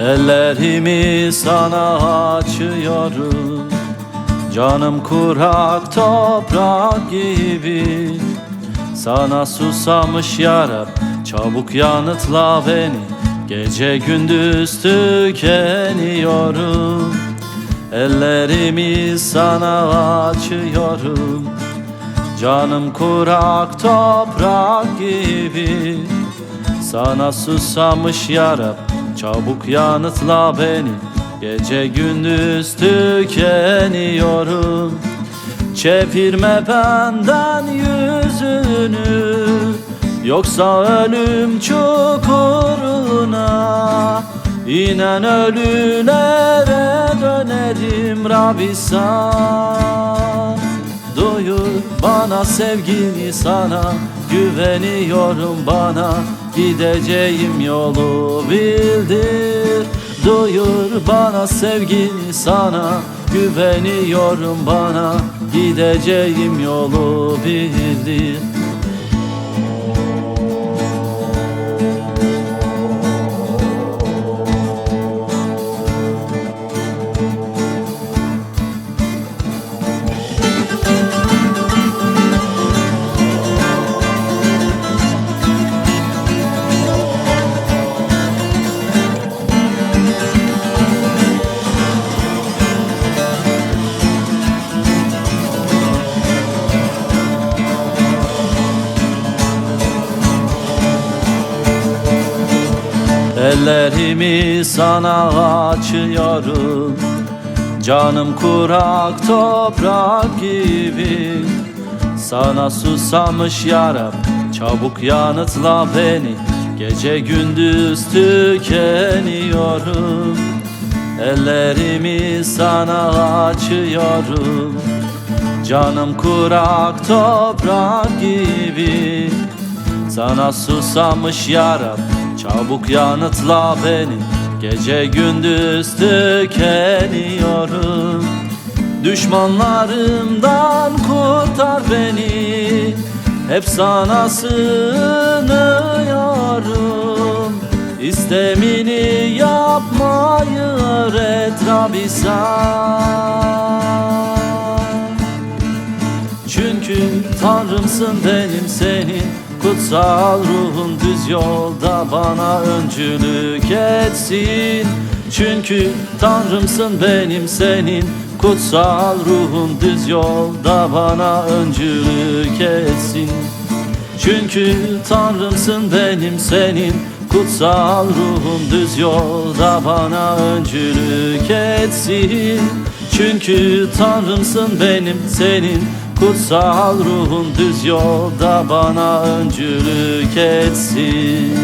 Ellerimi sana açıyorum. Canım kurak toprak gibi. Sana susamış yarab Çabuk yanıtla beni. Gece gündüz tükeniyorum. Ellerimi sana açıyorum. Canım kurak toprak gibi. Sana susamış yarab Çabuk yanıtla beni Gece gündüz tükeniyorum. Çevirme benden yüzünü Yoksa ölüm çukuruna. İnen ölülere dönerim Rabbi sen Duyur bana sevgini sana Güveniyorum bana Gideceğim yolu bildir Duyur bana sevgini sana Güveniyorum bana. Gideceğim yolu bildir Ellerimi sana açıyorum. Canım kurak toprak gibi. Sana susamış yarab Çabuk yanıtla beni. Gece gündüz tükeniyorum. Ellerimi sana açıyorum. Canım kurak toprak gibi. Sana susamış yarab Çabuk yanıtla beni Gece gündüz tükeniyorum. Düşmanlarımdan kurtar beni Hep sana sığınıyorum. İstemini yapmayı öğret Rabbi çünkü Tanrımsın benim senin Kutsal ruhun düz yolda bana öncülük etsin. Çünkü Tanrımsın benim senin. Kutsal ruhun düz yolda bana öncülük etsin. Çünkü Tanrımsın benim senin. Kutsal ruhum düz yolda bana öncülük etsin. Çünkü Tanrımsın benim senin Kutsal ruhun düz yolda bana öncülük etsin